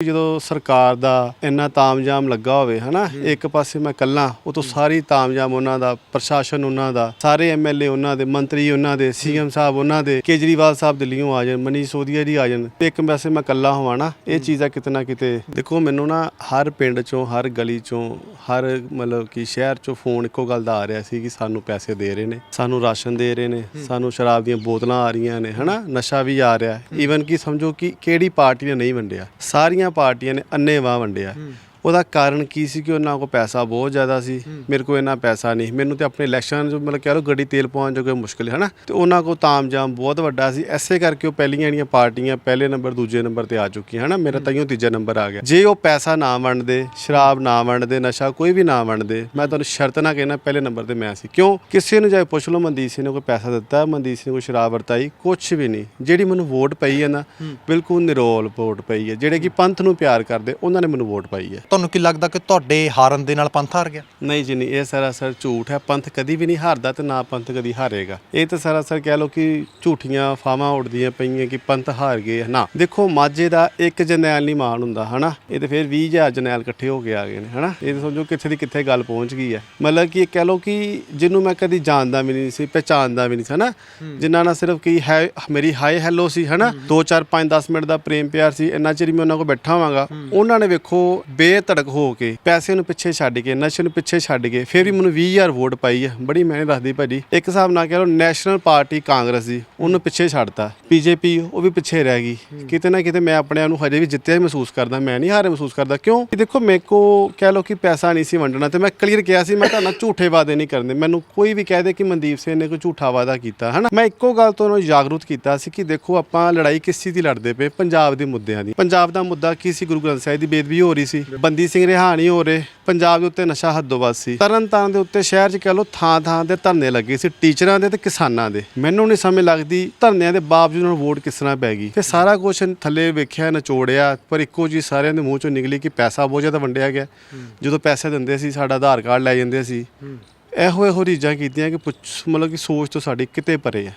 ਜਦੋਂ ਸਰਕਾਰ ਦਾ ਇੰਨਾ ਤਾਮਜਾਮ ਲੱਗਾ ਹੋਵੇ ਹਨਾ ਇੱਕ ਪਾਸੇ ਮੈਂ ਕੱਲਾ ਉਹ ਤੋਂ ਸਾਰੀ ਤਾਮਜਾਮ ਉਹਨਾਂ ਦਾ ਪ੍ਰਸ਼ਾਸਨ ਉਹਨਾਂ ਦਾ ਸਾਰੇ ਐਮਐਲਏ ਉਹਨਾਂ ਦੇ ਮੰਤਰੀ ਉਹਨਾਂ ਦੇ ਸੀਐਮ ਸਾਹਿਬ ਉਹਨਾਂ ਦੇ ਕੇਜਰੀਵਾਲ ਸਾਹਿਬ ਦਿੱਲੀੋਂ ਆ ਜਾਣ ਮਨੀਸ਼ ਸੋਧੀਆ ਜੀ ਆ ਜਾਣ ਇੱਕ ਪਾਸੇ ਮੈਂ ਕੱਲਾ ਹੋਵਾਂ ਨਾ ਇਹ ਚੀਜ਼ ਕਿਤੇ ਨਾ ਕਿਤੇ ਦੇਖੋ ਮੈਨੂੰ ਨਾ ਹਰ ਪਿੰਡ ਚੋਂ ਹਰ ਗਲੀ ਚੋਂ ਹਰ ਮਤਲਬ ਕਿ ਸ਼ਹਿਰ ਚੋਂ ਫੋਨ ਇੱਕੋ ਗੱਲ ਦਾ ਆ ਰਿਹਾ ਸੀ ਕਿ ਸਾਨੂੰ ਪੈਸੇ ਦੇ ਰਹੇ ਨੇ ਸਾਨੂੰ ਰਾਸ਼ਨ ਦੇ ਰਹੇ ਨੇ ਸਾਨੂੰ ਸ਼ਰਾਬ ਦੀਆਂ ਬੋਤਲਾਂ ਆ ਰਹੀਆਂ ਨੇ ਹਨਾ ਨਸ਼ਾ ਵੀ ਆ ਰਿਹਾ ਈਵਨ ਕਿ ਸਮਝੋ ਕਿ ਕਿਹੜੀ ਪਾਰਟੀ ਨੇ ਨਹੀਂ ਵੰਡਿਆ ਸਾਰੀਆਂ ਪਾਰਟੀਆਂ ਨੇ ਅੰਨੇਵਾਹ ਵੰਡਿਆ। ਉਹਦਾ ਕਾਰਨ ਕੀ ਸੀ ਕਿ ਉਹਨਾਂ ਕੋਲ ਪੈਸਾ ਬਹੁਤ ਜ਼ਿਆਦਾ ਸੀ? ਮੇਰੇ ਕੋਲ ਇੰਨਾ ਪੈਸਾ ਨਹੀਂ। ਮੈਨੂੰ ਤੇ ਆਪਣੇ ਇਲੈਕਸ਼ਨ ਜੋ ਮਤਲਬ ਕਹਿ ਲਓ ਗੱਡੀ ਤੇਲ ਪਾਉਣ ਜੋ ਕੋਈ ਮੁਸ਼ਕਿਲ ਹੈ ਨਾ ਤੇ ਉਹਨਾਂ ਕੋਲ ਤਾਮਜਾਮ ਬਹੁਤ ਵੱਡਾ ਸੀ। ਐਸੇ ਕਰਕੇ ਉਹ ਪਹਿਲੀਆਂ ਜਿਹੜੀਆਂ ਪਾਰਟੀਆਂ ਪਹਿਲੇ ਨੰਬਰ ਦੂਜੇ ਨੰਬਰ ਤੇ ਆ ਚੁੱਕੀਆਂ ਹਨਾ? ਮੇਰਾ ਤਾਈਓ ਤੀਜਾ ਨੰਬਰ ਆ ਗਿਆ। ਜੇ ਉਹ ਪੈਸਾ ਨਾ ਵੰਡਦੇ ਸ਼ਰਾਬ ਨਾ ਵੰਡਦੇ ਨਸ਼ਾ ਕੋਈ ਵੀ ਨਾ ਵੰਡਦੇ ਮੈਂ ਤੁਹਾਨੂੰ ਸ਼ਰਤ ਨਾ ਕਹਿਣਾ ਪਹਿਲੇ ਨੰਬਰ ਤੇ ਮੈਂ ਸੀ। ਕਿਉਂ? ਕਿਸੇ ਨੂੰ ਜਾਏ ਪੁੱਛ ਲਓ ਮਨਦੀਪ ਸਿੰਘ ਨੇ ਕੋਈ ਪੈਸਾ ਦਿੱਤਾ ਮਨਦੀਪ ਸਿੰਘ ਨੇ ਕੋਈ ਸ਼ਰਾਬ ਵਰਤਾਈ ਕੁਝ ਵੀ ਨਹੀਂ। ਜਿਹੜੀ ਮੈਨੂੰ ਵੋਟ ਪਈ ਹੈ ਨਾ ਬਿਲਕੁਲ ਨਿਰੋਲ ਵੋਟ ਪਈ ਹੈ। ਜਿਹੜੇ ਕਿ ਪੰਥ ਨੂੰ ਪਿਆਰ ਕਰਦੇ ਉਹਨਾਂ ਨੇ ਮੈਨੂੰ ਵੋਟ ਪਾਈ ਹੈ। ਤੁਹਾਨੂੰ ਕੀ ਲੱਗਦਾ ਕਿ ਤੁਹਾਡੇ ਹਾਰਨ ਦੇ ਨਾਲ ਪੰਥ ਹਾਰ ਗਿਆ? ਨਹੀਂ ਜੀ ਨਹੀਂ ਇਹ ਸਰਾਸਰ ਝੂਠ ਹੈ। ਪੰਥ ਕਦੀ ਵੀ ਨਹੀਂ ਹਾਰਦਾ ਤੇ ਨਾ ਪੰਥ ਕਦੀ ਹਾਰੇਗਾ। ਇਹ ਤਾਂ ਸਰਾਸਰ ਕਹਿ ਲਓ ਕਿ ਝੂਠੀਆਂ ਫਾਵਾਂ ਉੱਡਦੀਆਂ ਪਈਆਂ ਕਿ ਪੰਥ ਹਾਰ ਗਏ ਨਾ। ਦੇਖੋ ਮਾਝੇ ਦਾ ਇੱਕ ਜਰਨੈਲ ਨਹੀਂ ਮਾਣ ਹੁੰਦਾ ਹਨਾ? ਇਹ ਤੇ ਫਿਰ 20000 ਜਰਨੈਲ ਇਕੱਠੇ ਹੋ ਕੇ ਆ ਗਏ ਨੇ ਹਨਾ? ਇਹ ਤਾਂ ਸਮਝੋ ਕਿੱਥੇ ਦੀ ਕਿੱਥੇ ਗੱਲ ਪਹੁੰਚ ਗਈ ਹੈ। ਮਤਲਬ ਕਿ ਇਹ ਕਹਿ ਲਓ ਕਿ ਜਿਹਨੂੰ ਮੈਂ ਕਦੀ ਜਾਣਦਾ ਵੀ ਨਹੀਂ ਸੀ ਪਹਿਚਾਣਦਾ ਵੀ ਨਹੀਂ ਸੀ ਹਨਾ? ਜਿਨ੍ਹਾਂ ਨਾਲ ਸਿਰਫ ਕੀ ਹੈ ਮੇਰੀ ਹਾਈ ਹੈਲੋ ਸੀ ਹਨਾ? 2 4 5 10 ਮਿੰਟ ਦਾ ਪ੍ਰੇਮ ਪਿਆਰ ਸੀ ਇੰਨਾ ਚਿਰ ਮੈਂ ਉਹਨਾਂ ਕੋਲ ਬੈਠਾ ਹੋਵਾਂਗਾ ਉਹਨਾਂ ਨੇ ਵੇਖੋ ਬੇਧੜਕ ਹੋ ਕੇ ਪੈਸੇ ਨੂੰ ਪਿੱਛੇ ਛੱਡ ਕੇ ਨਸ਼ੇ ਨੂੰ ਪਿੱਛੇ ਛੱਡ ਕੇ ਫਿਰ ਵੀ ਮੈਨੂੰ 20000 ਵੋਟ ਪਾਈ ਹੈ ਬੜੀ ਮਿਹਨਤ ਰੱਖਦੀ ਭਾਜੀ। ਇੱਕ ਹਿਸਾਬ ਨਾਲ ਕਹਿ ਲਓ ਨੈਸ਼ਨਲ ਪਾਰਟੀ ਕਾਂਗਰਸ ਦੀ ਉਹਨੂੰ ਪਿੱਛੇ ਛੱਡਤਾ। ਬੀਜੇਪੀ ਉਹ ਵੀ ਪਿੱਛੇ ਰਹਿ ਗਈ। ਕਿਤੇ ਨਾ ਕਿਤੇ ਮੈਂ ਆਪਣੇ ਆਪ ਨੂੰ ਹਜੇ ਵੀ ਜਿੱਤਿਆ ਹੀ ਮਹਿਸੂਸ ਕਰਦਾ। ਮੈਂ ਨਹੀਂ ਹਾਰੇ ਮਹਿਸੂਸ ਕਰਦਾ। ਕਿਉਂ? ਕਿ ਦੇਖੋ ਮੇਰੇ ਕੋ ਕਹਿ ਲਓ ਕਿ ਪੈਸਾ ਨਹੀਂ ਸੀ ਵੰਡਣਾ ਤੇ ਮੈਂ ਕਲੀਅਰ ਕਿਹਾ ਸੀ ਮੈਂ ਤੁਹਾਨੂੰ ਝੂਠੇ ਵਾਅਦੇ ਨਹੀਂ ਕਰਨੇ ਮੈਨੂੰ ਕੋਈ ਵੀ ਕਹਿ ਦੇ ਕਿ ਮਨਦੀਪ ਸਿੰਘ ਨੇ ਕੋਈ ਝੂਠਾ ਵਾਅਦਾ ਕੀਤਾ ਹਨਾ? ਮੈਂ ਇੱਕੋ ਗੱਲ ਤੋਂ ਉਹਨੂੰ ਜਾਗਰੂਕ ਕੀਤਾ ਸੀ ਕਿ ਦੇਖੋ ਆਪਾਂ ਲੜਾਈ ਕਿਸ ਚੀਜ਼ ਦੀ ਲੜਦੇ ਪਏ? ਪੰਜਾਬ ਦੇ ਮੁੱਦਿਆਂ ਦੀ। ਪੰਜਾਬ ਦਾ ਮੁੱਦਾ ਕੀ ਸੀ? ਗੁਰੂ ਗ੍ਰੰਥ ਸਾਹਿਬ ਦੀ ਬੇਦਬੀ ਹੋ ਰਹੀ ਸੀ। ਬੰਦੀ ਸਿੰਘ ਰਿਹਾ ਨਹੀਂ ਹੋ ਰਹੇ ਪੰਜਾਬ ਦੇ ਉੱਤੇ ਨਸ਼ਾ ਹੱਦੋਂ ਵੱਧ ਸੀ ਤਰਨ ਤਾਰਨ ਦੇ ਉੱਤੇ ਸ਼ਹਿਰ 'ਚ ਕਹਿ ਲਓ ਥਾਂ ਥਾਂ ਤੇ ਧਰਨੇ ਲੱਗੇ ਸੀ ਟੀਚਰਾਂ ਦੇ ਤੇ ਕਿਸਾਨਾਂ ਦੇ। ਮੈਨੂੰ ਨਹੀਂ ਸਮਝ ਲੱਗਦੀ ਧਰਨਿਆਂ ਦੇ ਬਾਵਜੂਦ ਉਹਨਾਂ ਨੂੰ ਵੋਟ ਕਿਸ ਤਰ੍ਹਾਂ ਪੈ ਗਈ। ਫਿਰ ਸਾਰਾ ਕੁਝ ਥੱਲੇ ਵੇਖਿਆ ਨਚੋੜਿਆ ਪਰ ਇੱਕੋ ਜੀ ਸਾਰਿਆਂ ਦੇ ਮੂੰਹ ਚੋਂ ਨਿਕਲੀ ਕਿ ਪੈਸਾ ਬਹੁਤ ਜ਼ਿਆਦਾ ਵੰਡਿਆ ਗਿਆ। ਜਦੋਂ ਪੈਸੇ ਦਿੰਦੇ ਸੀ ਸਾਡਾ ਆਧਾਰ ਕਾਰਡ ਲੈ ਜਾਂਦੇ ਸੀ। ਇਹੋ ਇਹੋ ਰੀਜਾਂ ਕੀਤੀਆਂ ਕਿ ਪੁੱਛ ਮਤਲਬ ਕਿ ਸੋਚ ਤੋਂ ਸਾਡੀ ਕਿਤੇ ਪਰੇ ਆ।